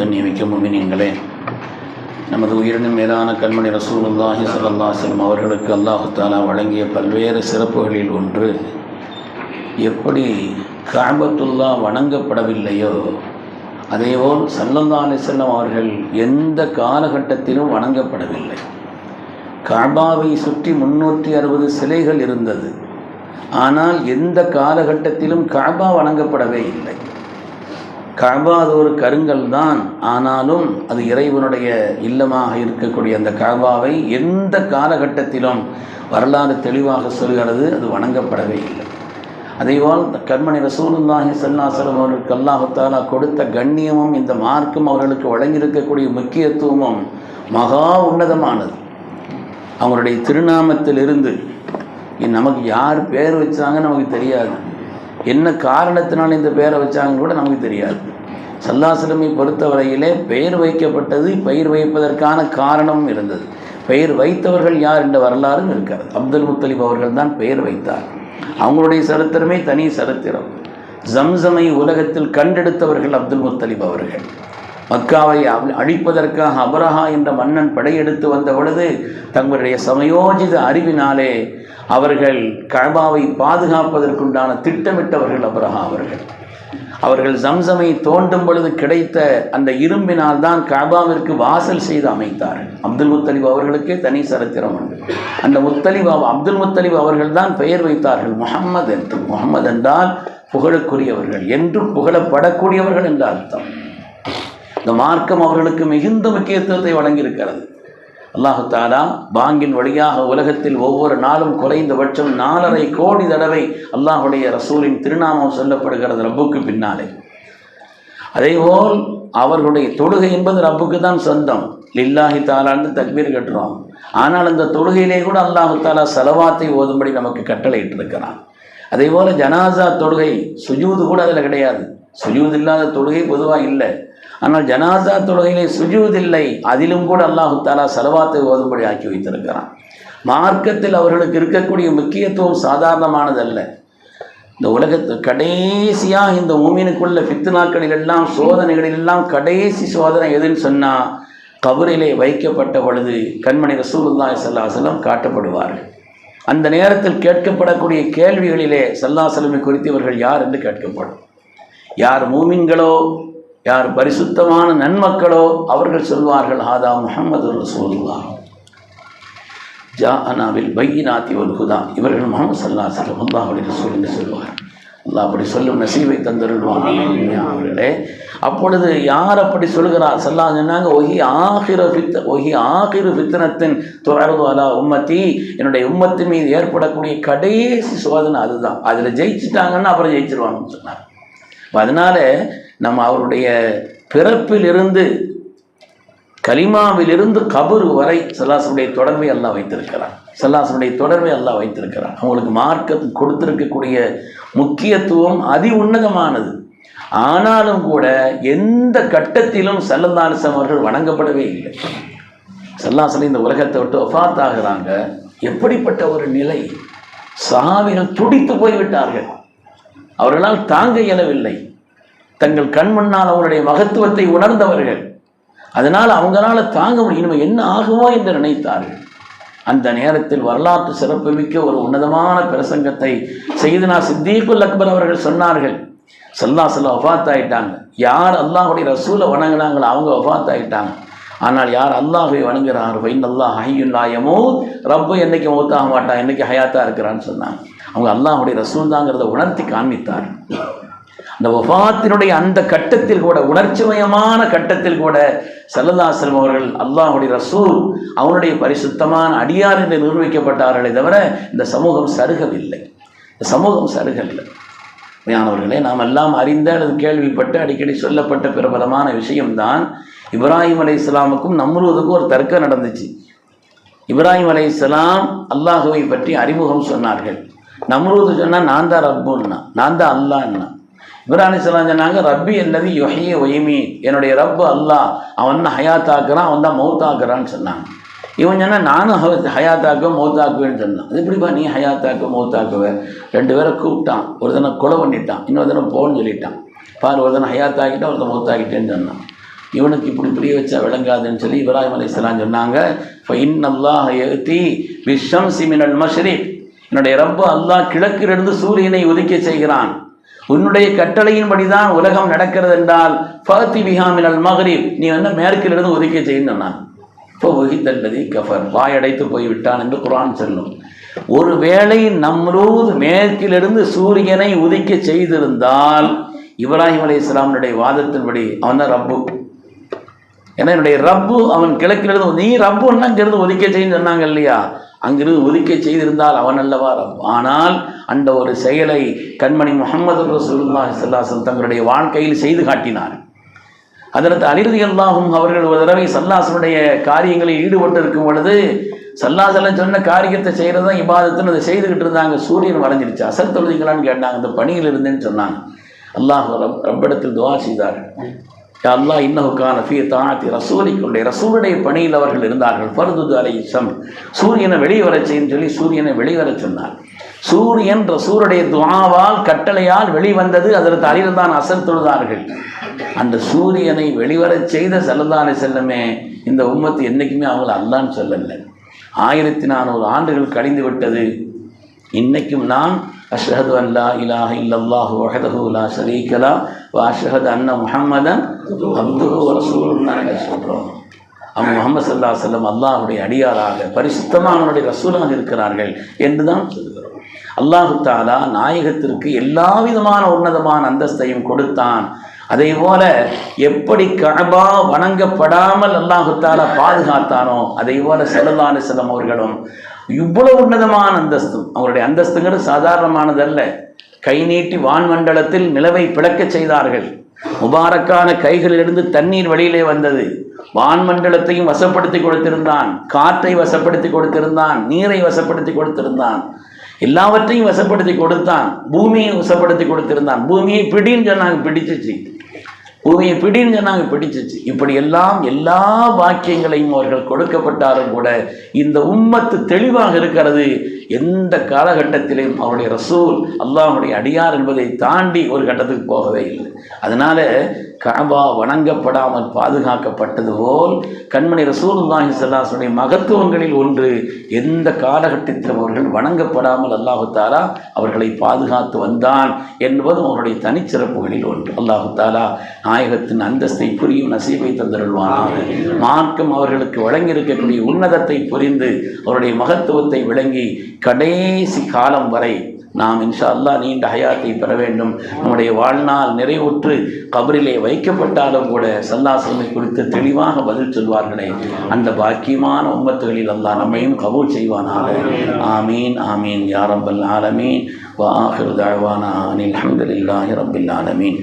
கண்ணியமிக்க முமினியங்களே நமது உயிரினும் மேலான கண்மணி ரசூலுல்லாஹி ஸல்லல்லாஹு செல்லும் அவர்களுக்கு அல்லாஹாலா வழங்கிய பல்வேறு சிறப்புகளில் ஒன்று எப்படி காபத்துல்லா வணங்கப்படவில்லையோ அதேபோல் சல்லல்லா அலிசல்லம் அவர்கள் எந்த காலகட்டத்திலும் வணங்கப்படவில்லை. காபாவை சுற்றி முன்னூற்றி அறுபது சிலைகள் இருந்தது. ஆனால் எந்த காலகட்டத்திலும் காபா வணங்கப்படவே இல்லை. காபா அது ஒரு கருங்கல் தான். ஆனாலும் அது இறைவனுடைய இல்லமாக இருக்கக்கூடிய அந்த காபாவை எந்த காலகட்டத்திலும் வரலாறு தெளிவாக சொல்கிறது அது வணங்கப்படவே இல்லை. அதேபோல் கண்மணி ரசூலுல்லாஹி சல்லாசலம் அவர்களுக்கு அல்லாஹாலா கொடுத்த கண்ணியமும் இந்த மார்க்கும் அவர்களுக்கு வழங்கியிருக்கக்கூடிய முக்கியத்துவமும் மகா உன்னதமானது. அவங்களுடைய திருநாமத்திலிருந்து நமக்கு யார் பேர் வச்சாங்க நமக்கு தெரியாது. என்ன காரணத்தினால் இந்த பேரை வச்சாங்கன்னு கூட நமக்கு தெரியாது. சல்லாசலமை பொறுத்தவரையிலே பெயர் வைக்கப்பட்டது பெயர் வைப்பதற்கான காரணமும் இருந்தது. பெயர் வைத்தவர்கள் யார் என்ற வரலாறும் இருக்கிறது. அப்துல் முத்தலிப் அவர்கள் தான் பெயர் வைத்தார். அவங்களுடைய சரித்திரமே தனி சரித்திரம். ஜம்சமை உலகத்தில் கண்டெடுத்தவர்கள் அப்துல் முத்தலிப் அவர்கள். மக்காவை அழிப்பதற்காக அபரஹா என்ற மன்னன் படையெடுத்து வந்த பொழுது தங்களுடைய சமயோஜித அறிவினாலே அவர்கள் கழபாவை பாதுகாப்பதற்குண்டான திட்டமிட்டவர்கள் அபரஹா அவர்கள். அவர்கள் ஜம்சமை தோண்டும் பொழுது கிடைத்த அந்த இரும்பினால் தான் காபாவிற்கு வாசல் செய்து அமைத்தார்கள். அப்துல் முத்தலிப் அவர்களுக்கே தனி சரித்திரம் உண்டு. அந்த முத்தலிப் அப்துல் முத்தலிப் அவர்கள் தான் பெயர் வைத்தார்கள். முகம்மது என்று. முகம்மது என்றால் புகழக்கூடியவர்கள். என்றும் புகழப்படக்கூடியவர்கள் என்ற அர்த்தம். இந்த மார்க்கம் அவர்களுக்கு மிகுந்த முக்கியத்துவத்தை வழங்கியிருக்கிறது. அல்லாஹு தாலா பாங்கின் வழியாக உலகத்தில் ஒவ்வொரு நாளும் குறைந்தபட்சம் நாலரை கோடி தடவை அல்லாஹுடைய ரசூலின் திருநாமம் சொல்லப்படுகிறது ரப்புக்கு பின்னாலே. அதேபோல் அவர்களுடைய தொழுகை என்பது ரப்புக்கு தான் சொந்தம். லில்லாஹி தாலான்னு தக்பீர் கட்டுறோம். ஆனால் அந்த தொழுகையிலே கூட அல்லாஹு தாலா செலவாத்தை ஓதும்படி நமக்கு கட்டளை இட்டிருக்கிறான் அதே போல் ஜனாசா தொழுகை சுஜூது கூட அதில் கிடையாது. சுஜூது இல்லாத தொழுகை பொதுவாக இல்லை. ஆனால் ஜனாசா தொழுகையிலே சுஜூதில்லை. அதிலும் கூட அல்லாஹு தாலா செலவாத்தை ஓதும்படி ஆக்கி வைத்திருக்கிறான். மார்க்கத்தில் அவர்களுக்கு இருக்கக்கூடிய முக்கியத்துவம் சாதாரணமானதல்ல. இந்த உலகத்து கடைசியாக இந்த மூமினுக்குள்ள ஃபித்னாக்களிலெல்லாம் சோதனைகளிலெல்லாம் கடைசி சோதனை எதுன்னு சொன்னால் கபரிலே வைக்கப்பட்ட பொழுது கண்மணி ரசூலுல்லாய் சல்லாஹலம் காட்டப்படுவார்கள். அந்த நேரத்தில் கேட்கப்படக்கூடிய கேள்விகளிலே சல்லாசலமை குறித்தவர்கள் யார் என்று கேட்கப்படும். யார் மூமின்களோ யார் பரிசுத்தமான நன்மக்களோ அவர்கள் சொல்வார்கள் ஆதா முகமது ரசூலுல்லா ஜா அனாவில் பையினாத்தி ஒரு ஹுதா. இவர்கள் முகமது சல்லா சலம் அல்லாஹுடைய ரசூல் என்று சொல்வார் அல்லாஹ் அப்படி சொல்லும் நசீவை தந்தருள்வாங்க அவர்களே. அப்பொழுது யார் அப்படி சொல்கிறார்? சல்லா சொன்னாங்க ஒஹி ஆகிர ஃபித் ஒஹி ஆகிரு ஃபித்தனத்தின் தொடர்பு அலா உம்மத்தி. என்னுடைய உம்மத்தின் மீது ஏற்படக்கூடிய கடைசி சோதனை அதுதான். அதில் ஜெயிச்சிட்டாங்கன்னா அப்புறம் ஜெயிச்சிருவாங்கன்னு சொன்னார். அதனால் நம்ம அவருடைய பிறப்பிலிருந்து கலிமாவிலிருந்து கபர் வரை சல்லாசனுடைய தொடர்பை எல்லாம் வைத்திருக்கிறான். சல்லாசனுடைய தொடர்பை எல்லாம் வைத்திருக்கிறான். அவங்களுக்கு மார்க்கத்துக்கு கொடுத்திருக்கக்கூடிய முக்கியத்துவம் அதி உன்னதமானது. ஆனாலும் கூட எந்த கட்டத்திலும் செல்லந்தாலிசம் அவர்கள் வணங்கப்படவே இல்லை. சல்லாசலம் இந்த உலகத்தை விட்டு ஒஃபாத் ஆகிறாங்க எப்படிப்பட்ட ஒரு நிலை? சஹாபிகள் துடித்து போய்விட்டார்கள். அவர்களால் தாங்க இயலவில்லை. தங்கள் கண் முன்னால் அவருடைய மகத்துவத்தை உணர்ந்தவர்கள். அதனால் அவங்களால தாங்க முடியும். என்ன ஆகுமோ என்று நினைத்தார்கள். அந்த நேரத்தில் வரலாற்று சிறப்புமிக்க ஒரு உன்னதமான பிரசங்கத்தை செய்தனா சித்தீக்குல் அக்பர் அவர்கள் சொன்னார்கள். சல்லா சொல்ல ஒஃபாத் ஆயிட்டாங்க யார் அல்லாஹுடைய ரசூலை வணங்கினாங்களோ அவங்க வஃபாத் ஆயிட்டாங்க ஆனால் யார் அல்லாஹை வணங்குறார் வைன் அல்லாஹ் ஹையுல்லாயமோ ரப்பு என்றைக்கு மௌத்தாக மாட்டான் என்னைக்கு ஹயாத்தா இருக்கிறான்னு சொன்னாங்க. அவங்க அல்லாஹுடைய ரசூல் தாங்கிறத உணர்த்தி காண்பித்தார் அந்த வஃபாத்தினுடைய அந்த கட்டத்தில் கூட உணர்ச்சிமயமான கட்டத்தில் கூட சல்லல்லாசலம் அவர்கள் அல்லாஹுடைய ரசூல் அவனுடைய பரிசுத்தமான அடியார் என்று நிர்வகிக்கப்பட்டார்களே தவிர இந்த சமூகம் சருகவில்லை. இந்த சமூகம் சருகவில்லை. உண்மையானவர்களே நாம் எல்லாம் அறிந்த அல்லது கேள்விப்பட்டு அடிக்கடி சொல்லப்பட்ட பிரபலமான விஷயம்தான் இப்ராஹிம் அலை இஸ்லாமுக்கும் நம்ரூதுக்கும் ஒரு தர்க்கம் நடந்துச்சு. இப்ராஹிம் அலை இஸ்லாம் அல்லாஹுவை பற்றி அறிமுகம் சொன்னார்கள். நம்ருவது சொன்னால் நான் தான் ரப்புன்னா நான் தான் அல்லான்னா இப்ராஹிம் இஸ்லாம் சொன்னாங்க? ரப்பி என்னது யொஹிய ஒய்மி என்னுடைய ரப்பு அல்லாஹ். அவன் தான் ஹயாத்தாக்குறான்? அவன் தான் மௌத்தாக்குறான்னு சொன்னாங்க. இவன் சொன்னால் நானும் ஹ- ஹயாத்தாக்குவேன் மௌத்தாக்குவேன்னு சொன்னான். அது எப்படிப்பா நீ ஹயாத்தாக்க மௌத்தாக்குவ? ரெண்டு பேரை கூப்பிட்டான். ஒரு தடவை கொலை பண்ணிட்டான். இன்னொரு தினம் போன்னு சொல்லிட்டான். பாரு ஒரு தடவை ஹயாத்தாக்கிட்டான் ஒருத்தன் மௌத்தாக்கிட்டேன்னு சொன்னான். இவனுக்கு இப்படி புரிய வச்சா விளங்காதுன்னு சொல்லி இப்ராஹிம் அலைஹிஸ்ஸலாம் சொன்னாங்க. ஃபைன் அல்லாஹ் யதி என்னுடைய ரப்பு அல்லாஹ் கிழக்கிலிருந்து சூரியனை உதிக்க செய்கிறான். உன்னுடைய கட்டளையின்படி தான் உலகம் நடக்கிறது என்றால் பகத்தி பிஹாமினல் மகரிப் நீ வந்து மேற்கிலிருந்து உதிக்க செய்யணும் இப்போ வகித்தல்லதி கஃபர். வாயடைத்து போய்விட்டான் என்று குரான் சொல்லும். ஒருவேளை நம்ரூத் மேற்கிலிருந்து சூரியனை உதிக்க செய்திருந்தால் இப்ராஹிம் அலி இஸ்லாமுடைய வாதத்தின்படி அவன் தான் ரப்பு. ஏன்னா என்னுடைய ரப்பு அவன் கிழக்கிலிருந்து நீ ரப்புன்னா இங்கிருந்து ஒதுக்க செய்யு சொன்னாங்க இல்லையா? அங்கிருந்து ஒதுக்க செய்திருந்தால் அவன் அல்லவா ஆனால் அந்த ஒரு செயலை கண்மணி முகமது ரசூலுல்லாஹி ஸல்லல்லாஹு தங்களுடைய வாழ்க்கையில் செய்து காட்டினார். அதற்கு அலிரதி அல்லாஹும் அவர்கள் ஒரு தடவை சல்லாசனுடைய காரியங்களில் ஈடுபட்டு இருக்கும் பொழுது சல்லாசலம் சொன்ன காரியத்தை செய்கிறது தான் இபாதத்துன்னு அதை செய்துக்கிட்டு இருந்தாங்க. சூரியன் வரைஞ்சிருச்சு. அசல் தொழுதிங்களான்னு கேட்டாங்க. இந்த பணியில் இருந்தேன்னு சொன்னாங்க. அல்லாஹ் ரப் ரப்பிடத்தில் துவா செய்தார்கள். யா அல்லாஹ் இன்னஹுக்கான ஃபீ தாத்தி கொண்டே ரசூலுடைய பணியில் அவர்கள் இருந்தார்கள். பருதுது அலை சம் சூரியனை வெளியே வரச் சொல்லி சூரியனை வெளிவர சொன்னார். சூரியன் ரசூருடைய துவாவால் கட்டளையால் வெளிவந்தது அதற்கு அழில் அசல் தொழுதார்கள். அந்த சூரியனை வெளிவரச் செய்த செல்லதானை செல்லமே இந்த உம்மத்து என்றைக்குமே அவங்கள அல்லான்னு சொல்லலை. ஆயிரத்தி நானூறு ஆண்டுகள் கழிந்து விட்டது. இன்றைக்கும் நான் அஷ்ஹது அல்லா இலாஹ இல்லல்லாஹு வஹதஹு லா ஷரீக்கலா வ அஷ்ஹது அன்ன முஹம்மதன் அப்துஹு வ ரசூலுன்னு நாங்கள் சொல்கிறோம் அவங்க முகமது சல்லா செல்லம் அல்லாஹுடைய அடியாராக பரிசுத்தமானவருடைய ரசூலாக இருக்கிறார்கள் என்று தான் சொல்கிறோம் அல்லாஹு தாலா நாயகத்திற்கு எல்லா விதமான உன்னதமான அந்தஸ்தையும் கொடுத்தான். அதே போல எப்படி கனபா வணங்கப்படாமல் அல்லாஹு தாலா பாதுகாத்தானோ அதே போல செல்லல்லான செல்லம் அவர்களும் இவ்வளவு உன்னதமான அந்தஸ்தும் அவருடைய அந்தஸ்துங்கிறது சாதாரணமானதல்ல. கை நீட்டி வான்மண்டலத்தில் நிலவை பிளக்கச் செய்தார்கள். முபாரக்கான கைகளிலிருந்து தண்ணீர் வெளியிலே வந்தது. வான்மண்டலத்தையும் வசப்படுத்தி கொடுத்திருந்தான். காற்றை வசப்படுத்தி கொடுத்திருந்தான். நீரை வசப்படுத்தி கொடுத்திருந்தான். எல்லாவற்றையும் வசப்படுத்தி கொடுத்தான். பூமியை வசப்படுத்தி கொடுத்திருந்தான். பூமியை பிடின்னு சொன்னாங்க. பிடிச்சிச்சு. உன்னை பிடின்னு சொன்னாங்க பிடிச்சிச்சு இப்படி எல்லாம் எல்லா வாக்கியங்களையும் அவர்கள் கொடுக்கப்பட்டாலும் கூட இந்த உம்மத்து தெளிவாக இருக்கிறது. எந்த காலகட்டத்திலையும் அவருடைய ரசூல் அல்லாஹுடைய அடியார் என்பதை தாண்டி ஒரு கட்டத்துக்கு போகவே இல்லை. அதனால கனவா வணங்கப்படாமல் பாதுகாக்கப்பட்டது போல் கண்மணி ரசூலுல்லாஹி ஸல்லல்லாஹுடைய மகத்துவங்களில் ஒன்று எந்த காலகட்டத்தில் அவர்கள் வணங்கப்படாமல் அல்லாஹு தாலா அவர்களை பாதுகாத்து வந்தான் என்பதும் அவருடைய தனிச்சிறப்புகளில் ஒன்று. அல்லாஹு தாலா நாயகத்தின் அந்தஸ்தை புரியும் நசீபை தந்தருள்வானாக. மார்க்கம் அவர்களுக்கு வழங்கியிருக்கக்கூடிய உன்னதத்தை புரிந்து அவருடைய மகத்துவத்தை விளங்கி கடைசி காலம் வரை நாம் இன்ஷா அல்லாஹ் நீண்ட ஹயாத்தை பெற வேண்டும். நம்முடைய வாழ்நாள் நிறைவுற்று கபரிலே வைக்கப்பட்டாலும் கூட சல்லாசமை குறித்து தெளிவாக பதில் சொல்வார்களே. அந்த பாக்கியமான உம்மத்துகளில் அல்லா நம்மையும் கபூல் செய்வானாக. ஆமீன் ஆமீன் யாரம்பல் ஆலமீன். வாஹிர் தாழ்வானா அனில் அஹமதுல்லாஹி ரபில் ஆலமீன்.